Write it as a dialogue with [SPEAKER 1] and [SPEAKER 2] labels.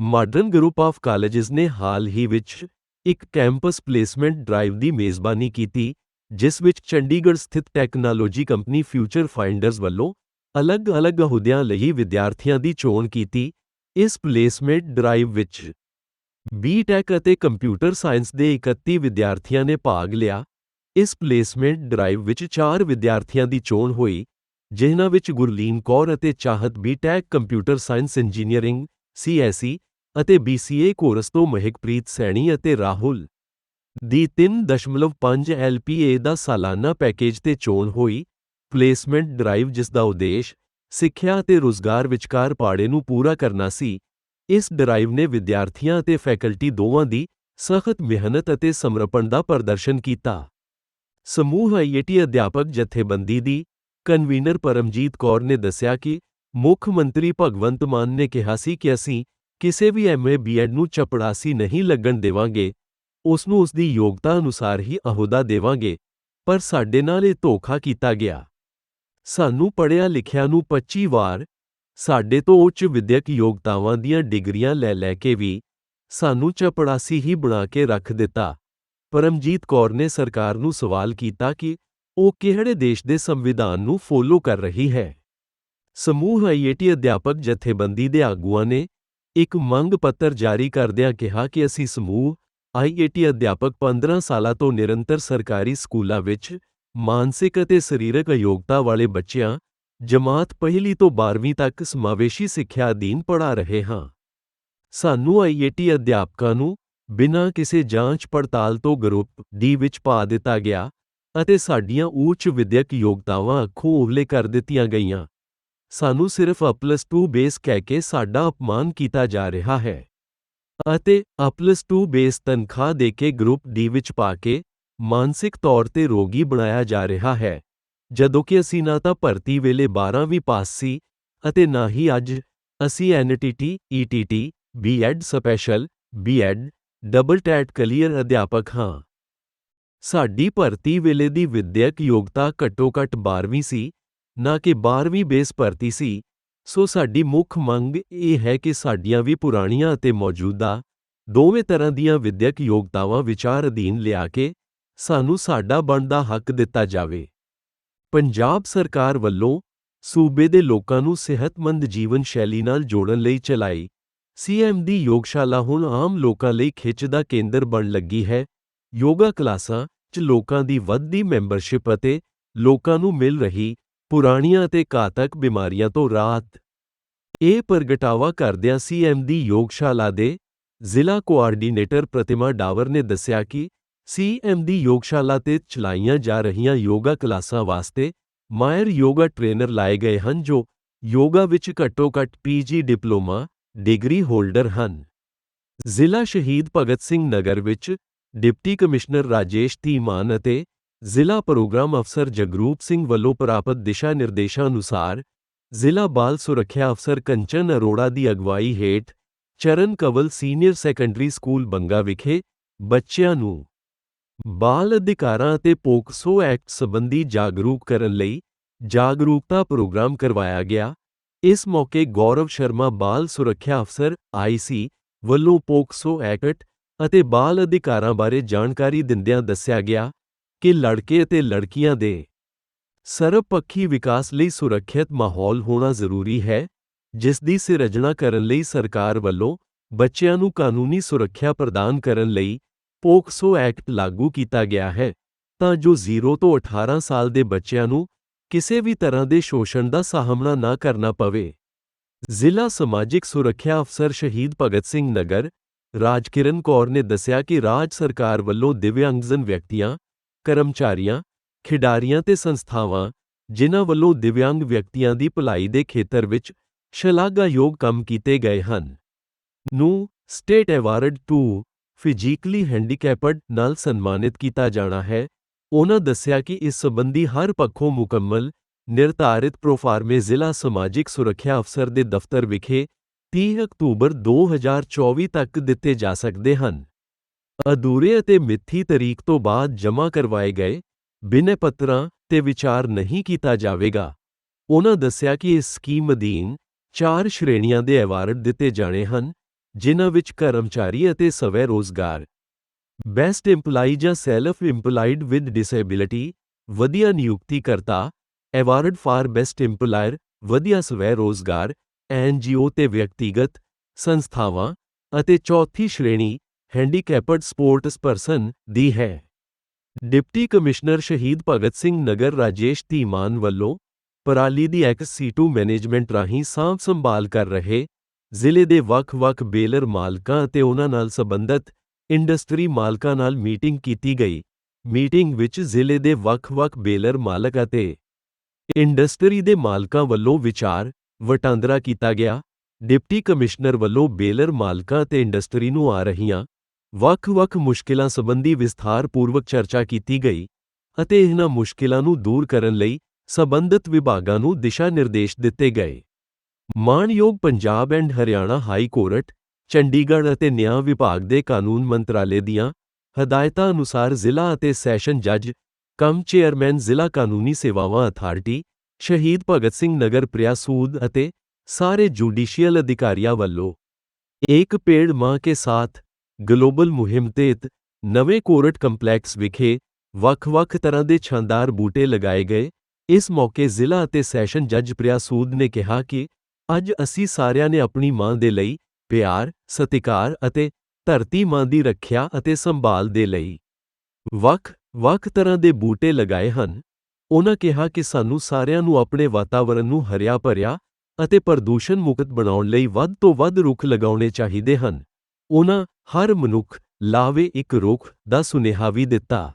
[SPEAKER 1] Modern group of colleges ਨੇ ਹਾਲ ਹੀ ਵਿੱਚ ਇੱਕ ਕੈਂਪਸ ਪਲੇਸਮੈਂਟ ਡਰਾਈਵ ਦੀ ਮੇਜ਼ਬਾਨੀ ਕੀਤੀ, ਜਿਸ ਵਿੱਚ ਚੰਡੀਗੜ੍ਹ ਸਥਿਤ ਟੈਕਨੋਲੋਜੀ ਕੰਪਨੀ ਫਿਊਚਰ ਫਾਈਂਡਰਸ ਵੱਲੋਂ ਅਲੱਗ-ਅਲੱਗ ਅਹੁਦਿਆਂ ਲਈ ਵਿਦਿਆਰਥੀਆਂ ਦੀ ਚੋਣ ਕੀਤੀ। ਇਸ ਪਲੇਸਮੈਂਟ ਡਰਾਈਵ ਵਿੱਚ ਬੀਟੈਕ ਅਤੇ ਕੰਪਿਊਟਰ ਸਾਇੰਸ ਦੇ 31 ਵਿਦਿਆਰਥੀਆਂ ਨੇ ਭਾਗ ਲਿਆ। ਇਸ ਪਲੇਸਮੈਂਟ ਡਰਾਈਵ ਵਿੱਚ 4 ਵਿਦਿਆਰਥੀਆਂ ਦੀ ਚੋਣ ਹੋਈ ਜਿਨ੍ਹਾਂ ਵਿੱਚ ਗੁਰਲੀਨ ਕੌਰ ਅਤੇ Chahat BTech computer science engineering CSE ਅਤੇ BCA ਕੋਰਸ ਤੋਂ ਮਹਿਕਪ੍ਰੀਤ ਸੈਣੀ ਅਤੇ ਰਾਹੁਲ ਦੀ 3.5 LPA ਦਾ ਸਾਲਾਨਾ ਪੈਕੇਜ ਤੇ ਚੋਣ ਹੋਈ। ਪਲੇਸਮੈਂਟ ਡਰਾਈਵ ਜਿਸ ਦਾ ਉਦੇਸ਼ ਸਿੱਖਿਆ ਅਤੇ ਰੁਜ਼ਗਾਰ ਵਿਚਕਾਰ ਪਾੜੇ ਨੂੰ ਪੂਰਾ ਕਰਨਾ ਸੀ। ਇਸ ਡਰਾਈਵ ਨੇ ਵਿਦਿਆਰਥੀਆਂ ਅਤੇ ਫੈਕਲਟੀ ਦੋਵਾਂ ਦੀ ਸਖਤ ਮਿਹਨਤ ਅਤੇ ਸਮਰਪਣ ਦਾ ਪ੍ਰਦਰਸ਼ਨ ਕੀਤਾ। ਸਮੂਹ ਆਈਆਈਟੀ ਅਧਿਆਪਕ ਜਥੇਬੰਦੀ ਦੀ ਕਨਵੀਨਰ ਪਰਮਜੀਤ ਕੌਰ ਨੇ ਦੱਸਿਆ ਕਿ ਮੁੱਖ ਮੰਤਰੀ ਭਗਵੰਤ ਮਾਨ ਨੇ ਕਿਹਾ ਸੀ ਕਿ ਅਸੀਂ ਕਿਸੇ ਵੀ ਐਮਏ ਬੀਐਡ ਨੂੰ ਚਪੜਾਸੀ ਨਹੀਂ ਲੱਗਣ ਦੇਵਾਂਗੇ, ਉਸ ਨੂੰ ਉਸ ਦੀ ਯੋਗਤਾ ਅਨੁਸਾਰ ਹੀ ਅਹੁਦਾ ਦੇਵਾਂਗੇ, ਪਰ ਸਾਡੇ ਨਾਲ ਇਹ ਧੋਖਾ ਕੀਤਾ ਗਿਆ। ਸਾਨੂੰ ਪੜ੍ਹਿਆ ਲਿਖਿਆ ਨੂੰ 25 ਵਾਰ ਸਾਡੇ ਤੋਂ ਉੱਚ ਵਿਦਿਅਕ ਯੋਗਤਾਵਾਂ ਦੀਆਂ ਡਿਗਰੀਆਂ ਲੈ ਲੈ ਕੇ ਵੀ ਸਾਨੂੰ ਚਪੜਾਸੀ ਹੀ ਬਣਾ ਕੇ ਰੱਖ ਦਿੱਤਾ। ਪਰਮਜੀਤ ਕੌਰ ਨੇ ਸਰਕਾਰ ਨੂੰ ਸਵਾਲ ਕੀਤਾ ਕਿ ਉਹ ਕਿਹੜੇ ਦੇਸ਼ ਦੇ ਸੰਵਿਧਾਨ ਨੂੰ ਫੋਲੋ ਕਰ ਰਹੀ ਹੈ? ਸਮੂਹ ਆਈਆਈਟੀ ਅਧਿਆਪਕ ਜਥੇਬੰਦੀ ਦੇ ਆਗੂਆਂ ਨੇ ਇੱਕ ਮੰਗ ਪੱਤਰ ਜਾਰੀ ਕਰਦਿਆਂ ਕਿਹਾ ਕਿ ਅਸੀਂ ਸਮੂਹ ਆਈਆਈਟੀ ਅਧਿਆਪਕ 15 ਸਾਲਾਂ ਤੋਂ ਨਿਰੰਤਰ ਸਰਕਾਰੀ ਸਕੂਲਾਂ ਵਿੱਚ ਮਾਨਸਿਕ ਅਤੇ ਸਰੀਰਕ ਅਯੋਗਤਾ ਵਾਲੇ ਬੱਚਿਆਂ ਜਮਾਤ ਪਹਿਲੀ ਤੋਂ 12ਵੀਂ ਤੱਕ ਸਮਾਵੇਸ਼ੀ ਸਿੱਖਿਆ ਅਧੀਨ ਪੜ੍ਹਾ ਰਹੇ ਹਾਂ। ਸਾਨੂੰ ਆਈਆਈਟੀ ਅਧਿਆਪਕਾਂ ਨੂੰ ਬਿਨਾਂ ਕਿਸੇ ਜਾਂਚ ਪੜਤਾਲ ਤੋਂ ਗਰੁੱਪ ਡੀ ਵਿੱਚ ਪਾ ਦਿੱਤਾ ਗਿਆ ਅਤੇ ਸਾਡੀਆਂ ਉੱਚ ਵਿਦਿਅਕ ਯੋਗਤਾਵਾਂ ਅੱਖੋਂ ਉਵਲੇ ਕਰ ਦਿੱਤੀਆਂ ਗਈਆਂ। ਸਾਨੂੰ ਸਿਰਫ A+2 ਬੇਸ ਕਹਿ ਕੇ ਸਾਡਾ ਅਪਮਾਨ ਕੀਤਾ ਜਾ ਰਿਹਾ ਹੈ। ਅਤੇ A+2 ਬੇਸ ਤਨਖਾਹ ਦੇ ਕੇ ਗਰੁੱਪ ਡੀ ਵਿੱਚ ਪਾ ਕੇ ਮਾਨਸਿਕ ਤੌਰ ਤੇ ਰੋਗੀ ਬਣਾਇਆ ਜਾ ਰਿਹਾ ਹੈ। ਜਦੋਂ ਕਿ ਅਸੀਂ ਨਾ ਤਾਂ ਭਰਤੀ ਵੇਲੇ 12ਵੀਂ ਪਾਸ ਸੀ ਅਤੇ ਨਾ ਹੀ ਅੱਜ ਅਸੀਂ NTT ETT BEd special BEd double TET clear ਅਧਿਆਪਕ ਹਾਂ। ਸਾਡੀ ਭਰਤੀ ਵੇਲੇ ਦੀ ਵਿਦਿਅਕ ਯੋਗਤਾ ਘੱਟੋ-ਘੱਟ 12ਵੀਂ ਸੀ, ਨਾ ਕਿ 12ਵੀਂ ਬੇਸ ਭਰਤੀ ਸੀ, ਸੋ ਸਾਡੀ ਮੁੱਖ ਮੰਗ ਇਹ ਹੈ ਕਿ ਸਾਡੀਆਂ ਵੀ ਪੁਰਾਣੀਆਂ ਅਤੇ ਮੌਜੂਦਾ ਦੋਵੇਂ ਤਰ੍ਹਾਂ ਦੀਆਂ ਵਿਦਿਅਕ ਯੋਗਤਾਵਾਂ ਵਿਚਾਰ ਅਧੀਨ ਲਿਆ ਕੇ ਸਾਨੂੰ ਸਾਡਾ ਬਣਦਾ ਹੱਕ ਦਿੱਤਾ ਜਾਵੇ। ਪੰਜਾਬ ਸਰਕਾਰ ਵੱਲੋਂ ਸੂਬੇ ਦੇ ਲੋਕਾਂ ਨੂੰ ਸਿਹਤਮੰਦ ਜੀਵਨ ਸ਼ੈਲੀ ਨਾਲ ਜੋੜਨ ਲਈ ਚਲਾਈ ਸੀਐਮ ਦੀ ਯੋਗਸ਼ਾਲਾ ਹੁਣ ਆਮ ਲੋਕਾਂ ਲਈ ਖਿੱਚ ਦਾ ਕੇਂਦਰ ਬਣ ਲੱਗੀ ਹੈ। ਯੋਗਾ ਕਲਾਸਾਂ 'ਚ ਲੋਕਾਂ ਦੀ ਵੱਧਦੀ ਮੈਂਬਰਸ਼ਿਪ ਅਤੇ ਲੋਕਾਂ ਨੂੰ ਮਿਲ ਰਹੀ ਪੁਰਾਣੀਆਂ ਅਤੇ ਘਾਤਕ ਬਿਮਾਰੀਆਂ ਤੋਂ ਰਾਹਤ। ਇਹ ਪ੍ਰਗਟਾਵਾ ਕਰਦਿਆਂ ਸੀਐਮ ਦੀ ਯੋਗਸ਼ਾਲਾ ਦੇ ਜ਼ਿਲ੍ਹਾ ਕੋਆਰਡੀਨੇਟਰ ਪ੍ਰਤਿਮਾ ਡਾਵਰ ਨੇ ਦੱਸਿਆ ਕਿ ਸੀਐਮ ਦੀ ਯੋਗਸ਼ਾਲਾ ਤੇ ਚਲਾਈਆਂ ਜਾ ਰਹੀਆਂ ਯੋਗਾ ਕਲਾਸਾਂ ਵਾਸਤੇ ਮਾਇਰ ਯੋਗਾ ਟ੍ਰੇਨਰ ਲਾਏ ਗਏ ਹਨ ਜੋ ਯੋਗਾ ਵਿੱਚ ਘੱਟੋ-ਘੱਟ ਪੀਜੀ ਡਿਪਲੋਮਾ, ਡਿਗਰੀ ਹੋਲਡਰ ਹਨ। ਜ਼ਿਲ੍ਹਾ ਸ਼ਹੀਦ ਭਗਤ ਸਿੰਘ ਨਗਰ ਵਿੱਚ ਡਿਪਟੀ ਕਮਿਸ਼ਨਰ ਰਾਜੇਸ਼ ਧੀਮਾਨ ਅਤੇ ਜ਼ਿਲ੍ਹਾ ਪ੍ਰੋਗਰਾਮ ਅਫਸਰ ਜਗਰੂਪ ਸਿੰਘ ਵੱਲੋਂ ਪ੍ਰਾਪਤ ਦਿਸ਼ਾ ਨਿਰਦੇਸ਼ਾਂ ਅਨੁਸਾਰ ਜ਼ਿਲ੍ਹਾ ਬਾਲ ਸੁਰੱਖਿਆ ਅਫਸਰ ਕੰਚਨ ਅਰੋੜਾ ਦੀ ਅਗਵਾਈ ਹੇਠ Charan Kawal senior secondary school Banga ਵਿਖੇ ਬੱਚਿਆਂ ਨੂੰ ਬਾਲ ਅਧਿਕਾਰਾਂ ਅਤੇ ਪੋਕਸੋ ਐਕਟ ਸੰਬੰਧੀ ਜਾਗਰੂਕ ਕਰਨ ਲਈ ਜਾਗਰੂਕਤਾ ਪ੍ਰੋਗਰਾਮ ਕਰਵਾਇਆ ਗਿਆ। ਇਸ ਮੌਕੇ ਗੌਰਵ ਸ਼ਰਮਾ ਬਾਲ ਸੁਰੱਖਿਆ ਅਫਸਰ ਆਈਸੀ ਵੱਲੋਂ ਪੋਕਸੋ ਐਕਟ ਅਤੇ ਬਾਲ ਅਧਿਕਾਰਾਂ ਬਾਰੇ ਜਾਣਕਾਰੀ ਦਿੰਦਿਆਂ ਦੱਸਿਆ ਗਿਆ ਕਿ ਲੜਕੇ ਅਤੇ ਲੜਕੀਆਂ ਦੇ ਸਰਬਪੱਖੀ ਵਿਕਾਸ ਲਈ ਸੁਰੱਖਿਅਤ ਮਾਹੌਲ ਹੋਣਾ ਜ਼ਰੂਰੀ ਹੈ, ਜਿਸ ਦੀ ਸਿਰਜਣਾ ਕਰਨ ਲਈ ਸਰਕਾਰ ਵੱਲੋਂ ਬੱਚਿਆਂ ਨੂੰ ਕਾਨੂੰਨੀ ਸੁਰੱਖਿਆ ਪ੍ਰਦਾਨ ਕਰਨ ਲਈ ਪੋਕਸੋ ਐਕਟ ਲਾਗੂ ਕੀਤਾ ਗਿਆ ਹੈ, ਤਾਂ ਜੋ 0 ਤੋਂ 18 ਸਾਲ ਦੇ ਬੱਚਿਆਂ ਨੂੰ ਕਿਸੇ ਵੀ ਤਰ੍ਹਾਂ ਦੇ ਸ਼ੋਸ਼ਣ ਦਾ ਸਾਹਮਣਾ ਨਾ ਕਰਨਾ ਪਵੇ। ਜ਼ਿਲ੍ਹਾ ਸਮਾਜਿਕ ਸੁਰੱਖਿਆ ਅਫਸਰ ਸ਼ਹੀਦ ਭਗਤ ਸਿੰਘ ਨਗਰ ਰਾਜਕਿਰਨ ਕੌਰ ਨੇ ਦੱਸਿਆ ਕਿ ਰਾਜ ਸਰਕਾਰ ਵੱਲੋਂ ਦਿਵਿਆਂਗਜਨ ਵਿਅਕਤੀਆਂ, ਕਰਮਚਾਰੀਆਂ, ਖਿਡਾਰੀਆਂ ਤੇ ਸੰਸਥਾਵਾਂ, ਜਿਨ੍ਹਾਂ ਵੱਲੋਂ ਦਿਵਿਆਂਗ ਵਿਅਕਤੀਆਂ ਦੀ ਭਲਾਈ ਦੇ ਖੇਤਰ ਵਿੱਚ ਸ਼ਲਾਘਾਯੋਗ ਕੰਮ ਕੀਤੇ ਗਏ ਹਨ, ਨੂੰ state award to physically handicapped ਨਾਲ ਸਨਮਾਨਿਤ ਕੀਤਾ ਜਾਣਾ ਹੈ। ਉਹਨਾਂ ਦੱਸਿਆ ਕਿ ਇਸ ਸੰਬੰਧੀ ਹਰ ਪੱਖੋਂ ਮੁਕੰਮਲ, ਨਿਰਧਾਰਿਤ ਪ੍ਰੋਫਾਰਮੇ ਜ਼ਿਲ੍ਹਾ ਸਮਾਜਿਕ ਸੁਰੱਖਿਆ ਅਫਸਰ ਦੇ ਦਫ਼ਤਰ ਵਿਖੇ 30 ਅਕਤੂਬਰ 2024 ਤੱਕ ਦਿੱਤੇ ਜਾ ਸਕਦੇ ਹਨ। ਅਧੂਰੇ ਅਤੇ ਮਿੱਥੀ ਤਰੀਕ ਤੋਂ ਬਾਅਦ ਜਮ੍ਹਾਂ ਕਰਵਾਏ ਗਏ ਬਿਨੈ ਪੱਤਰਾਂ ਤੇ ਵਿਚਾਰ ਨਹੀਂ ਕੀਤਾ ਜਾਵੇਗਾ। ਉਹਨਾਂ ਦੱਸਿਆ ਕਿ ਇਸ ਸਕੀਮ ਅਧੀਨ ਚਾਰ ਸ਼੍ਰੇਣੀਆਂ ਦੇ ਐਵਾਰਡ ਦਿੱਤੇ ਜਾਣੇ ਹਨ, ਜਿਨ੍ਹਾਂ ਵਿੱਚ ਕਰਮਚਾਰੀ ਅਤੇ ਸਵੈ ਰੋਜ਼ਗਾਰ, ਬੈਸਟ EMPLOYE ਜਾਂ ਸੈਲਫ EMPLOYED ਵਿਦ ਡਿਸੇਬਿਲਿਟੀ, ਵਧੀਆ ਨਿਯੁਕਤੀ ਕਰਤਾ ਐਵਾਰਡ ਫਾਰ ਬੈਸਟ EMPLOYER ਵਧੀਆ ਸਵੈ ਰੋਜ਼ਗਾਰ ਐਨਜੀਓ ਤੇ ਵਿਅਕਤੀਗਤ ਸੰਸਥਾਵਾਂ ਅਤੇ ਚੌਥੀ ਸ਼੍ਰੇਣੀ ਹੈਂਡੀਕੈਪਡ ਸਪੋਰਟਸ ਪਰਸਨ ਦੀ ਹੈ। ਡਿਪਟੀ ਕਮਿਸ਼ਨਰ ਸ਼ਹੀਦ ਭਗਤ ਸਿੰਘ ਨਗਰ ਰਾਜੇਸ਼ ਧੀਮਾਨ ਵੱਲੋਂ ਪਰਾਲੀ ਦੀ ਐਕਸ ਸੀ2 ਮੈਨੇਜਮੈਂਟ ਰਾਹੀਂ ਸਾਂਭ ਸੰਭਾਲ ਕਰ ਰਹੇ ਜ਼ਿਲ੍ਹੇ ਦੇ ਵੱਖ-ਵੱਖ ਬੇਲਰ ਮਾਲਕਾਂ ਅਤੇ ਉਹਨਾਂ ਨਾਲ ਸੰਬੰਧਤ ਇੰਡਸਟਰੀ ਮਾਲਕਾਂ ਨਾਲ ਮੀਟਿੰਗ ਕੀਤੀ ਗਈ। ਮੀਟਿੰਗ ਵਿੱਚ ਜ਼ਿਲ੍ਹੇ ਦੇ ਵੱਖ-ਵੱਖ ਬੇਲਰ ਮਾਲਕ ਅਤੇ ਇੰਡਸਟਰੀ ਦੇ ਮਾਲਕਾਂ ਵੱਲੋਂ ਵਿਚਾਰ ਵਟਾਂਦਰਾ ਕੀਤਾ ਗਿਆ। ਡਿਪਟੀ ਕਮਿਸ਼ਨਰ ਵੱਲੋਂ ਬੇਲਰ ਮਾਲਕਾਂ ਅਤੇ ਇੰਡਸਟਰੀ ਨੂੰ ਆ ਰਹੀਆਂ ਵੱਖ-ਵੱਖ ਮੁਸ਼ਕਿਲਾਂ ਸੰਬੰਧੀ ਵਿਸਥਾਰਪੂਰਵਕ ਚਰਚਾ ਕੀਤੀ ਗਈ ਅਤੇ ਇਹਨਾਂ ਮੁਸ਼ਕਿਲਾਂ ਨੂੰ ਦੂਰ ਕਰਨ ਲਈ ਸਬੰਧਤ ਵਿਭਾਗਾਂ ਨੂੰ ਦਿਸ਼ਾ ਨਿਰਦੇਸ਼ ਦਿੱਤੇ ਗਏ। ਮਾਣਯੋਗ Punjab and Haryana high court, Chandigarh ਅਤੇ ਨਿਆਂ ਵਿਭਾਗ ਦੇ ਕਾਨੂੰਨ ਮੰਤਰਾਲੇ ਦੀਆਂ ਹਦਾਇਤਾਂ ਅਨੁਸਾਰ ਜ਼ਿਲ੍ਹਾ ਅਤੇ ਸੈਸ਼ਨ ਜੱਜ, ਕਮ ਚੇਅਰਮੈਨ ਜ਼ਿਲ੍ਹਾ ਕਾਨੂੰਨੀ ਸੇਵਾਵਾਂ ਅਥਾਰਟੀ ਸ਼ਹੀਦ ਭਗਤ ਸਿੰਘ ਨਗਰ ਪ੍ਰਿਆਸੂਦ ਅਤੇ ਸਾਰੇ ਜੁਡੀਸ਼ੀਅਲ ਅਧਿਕਾਰੀਆਂ ਵੱਲੋਂ ਇੱਕ ਪੇੜ ਮਾਂ ਕੇ ਸਾਥ ਗਲੋਬਲ ਮੁਹਿੰਮ ਤਹਿਤ ਨਵੇਂ ਕੋਰਟ ਕੰਪਲੈਕਸ ਵਿਖੇ ਵੱਖ-ਵੱਖ ਤਰ੍ਹਾਂ ਦੇ ਸ਼ਾਨਦਾਰ ਬੂਟੇ ਲਗਾਏ ਗਏ। ਇਸ ਮੌਕੇ ਜ਼ਿਲ੍ਹਾ ਅਤੇ ਸੈਸ਼ਨ ਜੱਜ ਪ੍ਰਿਆਸੂਦ ਨੇ ਕਿਹਾ ਕਿ ਅੱਜ ਅਸੀਂ ਸਾਰਿਆਂ ਨੇ ਆਪਣੀ ਮਾਂ ਦੇ ਲਈ ਪਿਆਰ, ਸਤਿਕਾਰ ਅਤੇ ਧਰਤੀ ਮਾਂ ਦੀ ਰੱਖਿਆ ਅਤੇ ਸੰਭਾਲ ਦੇ ਲਈ ਵੱਖ-ਵੱਖ ਤਰ੍ਹਾਂ ਦੇ ਬੂਟੇ ਲਗਾਏ ਹਨ। ਉਹਨਾਂ ਕਿਹਾ ਕਿ ਸਾਨੂੰ ਸਾਰਿਆਂ ਨੂੰ ਆਪਣੇ ਵਾਤਾਵਰਣ ਨੂੰ ਹਰਿਆ ਭਰਿਆ ਅਤੇ ਪ੍ਰਦੂਸ਼ਣ ਮੁਕਤ ਬਣਾਉਣ ਲਈ ਵੱਧ ਤੋਂ ਵੱਧ ਰੁੱਖ ਲਗਾਉਣੇ ਚਾਹੀਦੇ ਹਨ। ਉਹਨਾਂ ਹਰ ਮਨੁੱਖ ਲਾਵੇ ਇੱਕ ਰੁੱਖ ਦਾ ਸੁਨੇਹਾ ਵੀ ਦਿੱਤਾ।